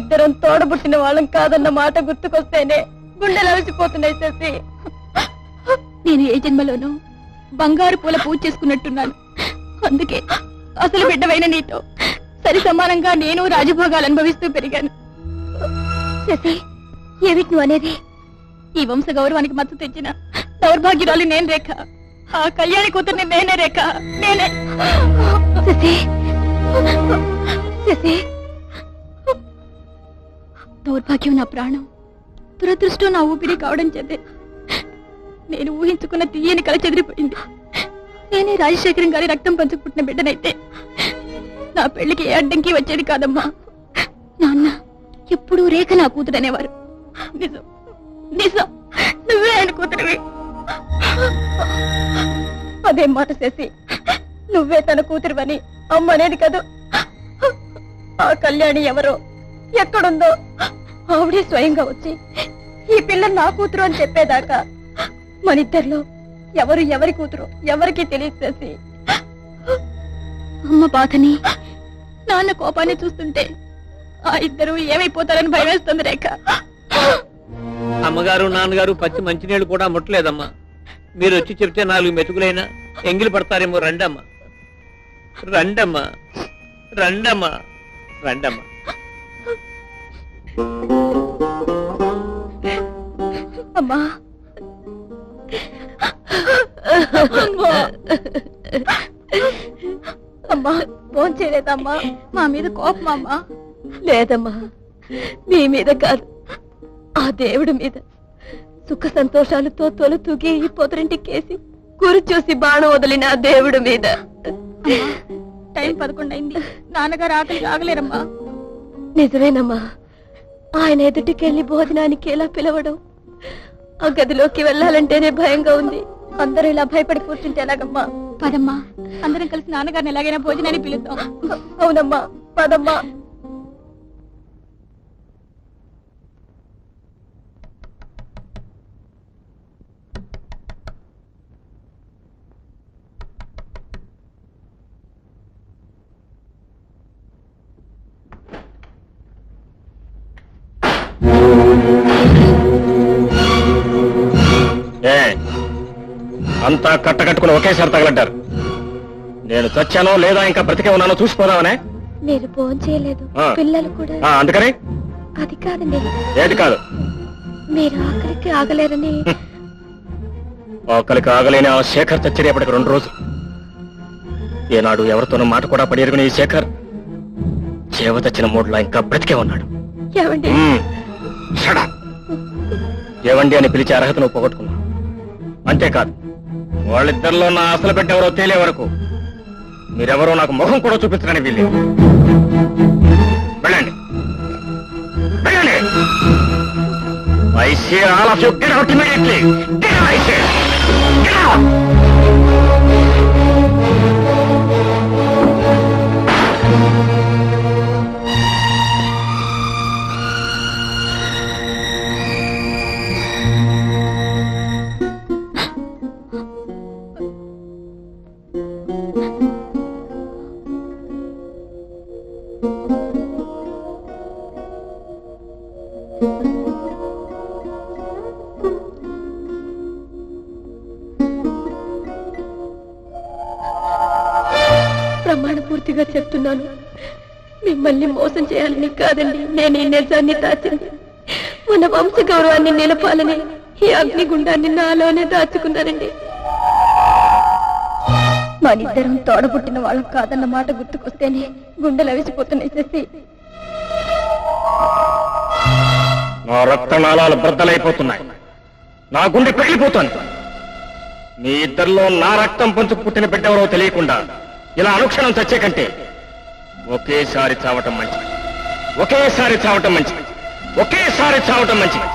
ఇద్దరం తోడబుట్టిన వాళ్ళం కాదన్న మాట గుర్తుకొస్తేనే గుండెలు అలసిపోతున్నాయి శశి. నేను ఏ జన్మలోనూ బంగారు పూల పూజ చేసుకున్నట్టున్నాను. అందుకే అసలు బిడ్డవైన నీతో సరి సమానంగా నేను రాజభోగాలు అనుభవిస్తూ పెరిగాను. శశి ఏమిటి నువ్వు అనేది ఈ వంశ గౌరవానికి మద్దతు తెచ్చిన దౌర్భాగ్యురాలు నేను రేఖ. ఆ కళ్యాణి కూతుర్ని నేనే రేఖ. నేనే. శశి. శశి. దౌర్భాగ్యం నా ప్రాణం. దురదృష్టం నా ఊపిరి కావడం చేతే నేను ఊహించుకున్న తీయని కల చెదిరిపోయింది. నేనే రాజశేఖరం గారి రక్తం పంచుకు పుట్టిన బిడ్డనైతే నా పెళ్ళికి ఏ అడ్డంకి వచ్చేది కాదమ్మా. నాన్న ఎప్పుడూ రేఖ నా కూతురు అనేవారు నిజం నిజం నువ్వే ఆయన కూతురివి. అదేం మాట చేసి నువ్వే తన కూతురువని అమ్మ అనేది కదూ. ఆ కళ్యాణి ఎవరో ఎక్కడుందో ఆవిడే స్వయంగా వచ్చి ఈ పిల్ల నా కూతురు అని చెప్పేదాకా మన ఇద్దరిలో ఎవరు ఎవరి కూతురు ఎవరికి తెలియచేసి అమ్మ బాధని నాన్న కోపాన్ని చూస్తుంటే ఆ ఇద్దరు ఏమైపోతారని భయమేస్తుంది రేఖ. అమ్మగారు నాన్నగారు పచ్చి మంచినీళ్ళు కూడా ముట్టలేదమ్మా. మీరు వచ్చి చెప్తే నాలుగు మెతుకులైనా ఎంగిలి పడతారేమో రండమ్మా. రండమ్మా. రండమ్మా. రండమ్మా. అమ్మా. అమ్మా ఫోన్ చేయలేదమ్మా మా మీద కోపం అమ్మా. లేదమ్మా మీ మీద కాదు. ఆ దేవుడి మీద సుఖ సంతోషాలతో తొలి తూగి పొదరింటికేసి గురి చూసి బాణం వదిలిన ఆ దేవుడి మీద. టైం పదకొండు అయింది నాన్నగారు ఆకలి ఆగలేరమ్మా. నిజమేనమ్మా. ఆయన ఎదుటికెళ్ళి భోజనానికి ఎలా పిలవడం? ఆ గదిలోకి వెళ్ళాలంటేనే భయంగా ఉంది. అందరూ ఇలా భయపడి కూర్చుంటే ఎలాగమ్మా? పదమ్మా అందరం కలిసి నాన్నగారిని ఎలాగైనా భోజనాన్ని పిలుద్దాం. అవునమ్మా పదమ్మా. అంతా కట్టకట్టుకుని ఒకేసారి తగలడ్డారు నేను చచ్చానో లేదా ఇంకా బ్రతికే ఉన్నానో చూసిపోదామనే? మీరు ఫోన్ చేయలేదు. ఆ. పిల్లలు కూడా ఆ, అందుకని? అది కాదండి. ఏది కాదు? మీరు ఆఖరికి ఆగలేరని. ఒకరికి ఆగలేని ఆ శేఖర్ చచ్చేపటికి రెండు రోజులు. ఏనాడు ఎవరితోనూ మాట కూడా పడిరుగుని ఈ శేఖర్ చేవ తెచ్చిన మూడులో ఇంకా బ్రతికే ఉన్నాడు. ఏమండి? మ్మ్. ఏవండి అని పిలిచే అర్హత నువ్వు పోగొట్టుకున్నావు అంతేకాదు వాళ్ళిద్దరిలో నా అసలు పెట్టెవరో తేలే వరకు మీరెవరో నాకు ముఖం కూడా చూపించడానికి వీళ్ళు వెళ్ళండి వెళ్ళండి I say all of you get out immediately. Get out, I say. Get పూర్తిగా చెప్తున్నాను. మిమ్మల్ని మోసం చేయాలని కాదండి. నేను ఈ నిజాన్ని దాచింది. మన వంశ గౌరవాన్ని నిలపాలని ఈ అగ్నిగుండాన్ని నాలోనే దాచుకున్నానండి మనిద్దరం తోడబుట్టిన వాళ్ళం కాదన్న మాట గుర్తుకొస్తేనే గుండెలు అవిసిపోతున్నాయి శశి. నా రక్తనాళాలు బ్రద్దలైపోతున్నాయి నా గుండె పెరిగిపోతోంది. మీ ఇద్దరిలో నా రక్తం పంచు పుట్టిన బిడ్డెవరో తెలియకుండా ఇలా అనుక్షణం చచ్చే కంటే ఒకేసారి చావటం మంచిది. ఒకేసారి చావటం మంచిది. ఒకేసారి చావటం మంచిది.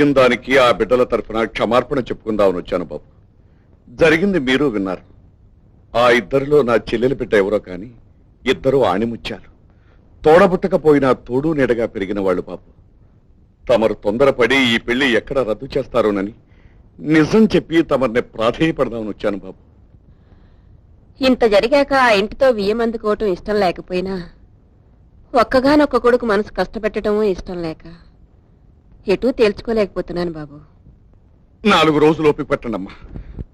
జరిగిన దానికి ఆ బిడ్డల తరఫున క్షమార్పణ చెప్పుకుందామని వచ్చాను బాబు. జరిగింది మీరు విన్నారు. ఆ ఇద్దరిలో నా చెల్లెలి బిడ్డ ఎవరో కాని ఇద్దరు ఆణిముచ్చారు తోడబుట్టకపోయినా తోడు నీడగా పెరిగిన వాళ్ళు బాబు. తమరు తొందరపడి ఈ పెళ్ళి ఎక్కడ రద్దు చేస్తారోనని నిజం చెప్పి తమర్ని ప్రాధేయపడదామని వచ్చాను బాబు. ఇంత జరిగాక ఆ ఇంటితో బియ్యం అందుకోవటం ఇష్టం లేకపోయినా ఒక్కగానొక్క కొడుకు మనసు కష్టపెట్టడం ఇష్టం లేక ఎటూ తేల్చుకోలేకపోతున్నాను బాబు. నాలుగు రోజులు ఓపిక పట్టండమ్మా.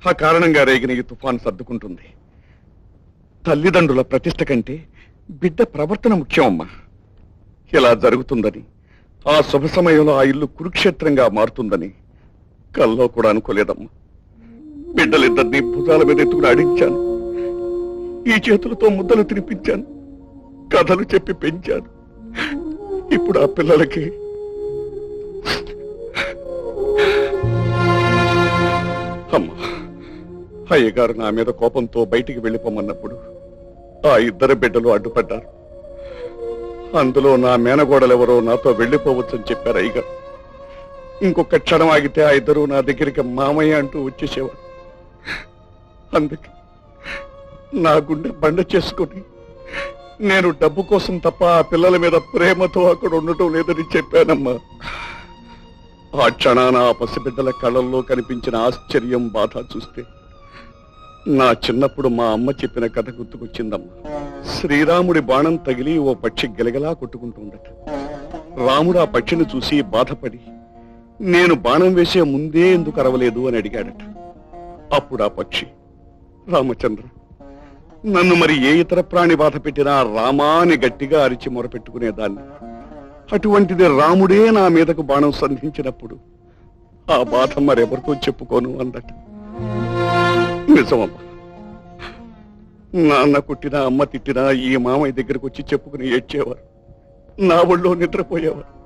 ఆ కారణంగా రేగిన ఈ తుఫాను సర్దుకుంటుంది. తల్లిదండ్రుల ప్రతిష్ట కంటే బిడ్డ ప్రవర్తన ముఖ్యం అమ్మా ఇలా జరుగుతుందని ఆ శుభ సమయంలో ఆ ఇల్లు కురుక్షేత్రంగా మారుతుందని కల్లో కూడా అనుకోలేదమ్మా. బిడ్డలిద్దరినీ భుజాల మీద ఎత్తుకుని అడించాను ఈ చేతులతో ముద్దలు తినిపించాను. కథలు చెప్పి పెంచాను. ఇప్పుడు ఆ పిల్లలకి అమ్మా. అయ్యగారు నా మీద కోపంతో బయటికి వెళ్ళిపోమన్నప్పుడు ఆ ఇద్దరు బిడ్డలు అడ్డుపడ్డారు. అందులో నా మేనగోడలెవరో నాతో వెళ్ళిపోవచ్చని చెప్పారు అయ్యగారు. ఇంకొక క్షణం ఆగితే ఆ ఇద్దరు నా దగ్గరికి మామయ్య అంటూ వచ్చేసేవారు. అందుకే నా గుండె బండ చేసుకుని నేను డబ్బు కోసం తప్ప ఆ పిల్లల మీద ప్రేమతో అక్కడ ఉండటం లేదని చెప్పానమ్మా. ఆ క్షణాన ఆ పసిబిడ్డల కళ్ళల్లో కనిపించిన ఆశ్చర్యం బాధ చూస్తే నా చిన్నప్పుడు మా అమ్మ చెప్పిన కథ గుర్తుకొచ్చిందమ్మా. శ్రీరాముడి బాణం తగిలి ఓ పక్షి గెలగలా కొట్టుకుంటుందట. రాముడు ఆ పక్షిని చూసి బాధపడి నేను బాణం వేసే ముందే ఎందుకు అరవలేదు? అని అడిగాడట. అప్పుడు ఆ పక్షి రామచంద్ర నన్ను మరి ఏ ఇతర ప్రాణి బాధ పెట్టినా రామాని గట్టిగా అరిచి మొరపెట్టుకునేదాన్ని. అటువంటిది రాముడే నా మీదకు బాణం సంధించినప్పుడు ఆ బాధ మరెవరితో చెప్పుకోను అందట. నిజమమ్మా. నాన్న కుట్టినా అమ్మ తిట్టినా ఈ మామయ్య దగ్గరకు వచ్చి చెప్పుకుని ఏడ్చేవారు. నా ఒళ్ళో నిద్రపోయేవారు.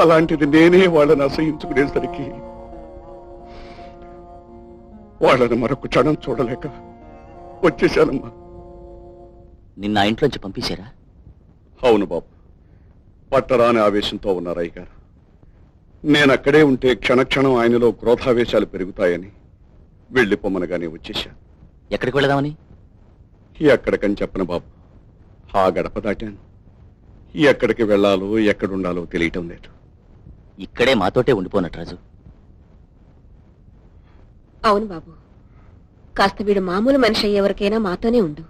అలాంటిది నేనే వాళ్ళని అసహించుకునేసరికి వాళ్ళని మరొక క్షణం చూడలేక వచ్చేశానమ్మా. నిన్న ఇంట్లోంచి పంపించారా? అవును బాబు. పట్టరాని ఆవేశంతో ఉన్నారు అయ్యగారు నేను అక్కడే ఉంటే క్షణక్షణం ఆయనలో క్రోధావేశాలు పెరుగుతాయని వెళ్ళిపోమనగానే వచ్చేశా. ఎక్కడికి వెళదామని? ఎక్కడికని చెప్పను బాబు. ఆ గడప దాటాను. ఎక్కడికి వెళ్ళాలో ఎక్కడుండాలో తెలియటం లేదు. ఇక్కడే మాతోటే ఉండిపోనట్టు రాజు. అవును బాబు. కాస్త వీడు మామూలు మనిషి అయ్యేవరకైనా మాతోనే ఉండు.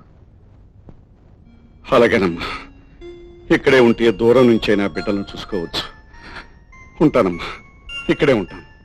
అలాగేనమ్మా. ఇక్కడే ఉంటే దూరం నుంచైనా బిడ్డలను చూసుకోవచ్చు. ఉంటానమ్మా. ఇక్కడే ఉంటాను.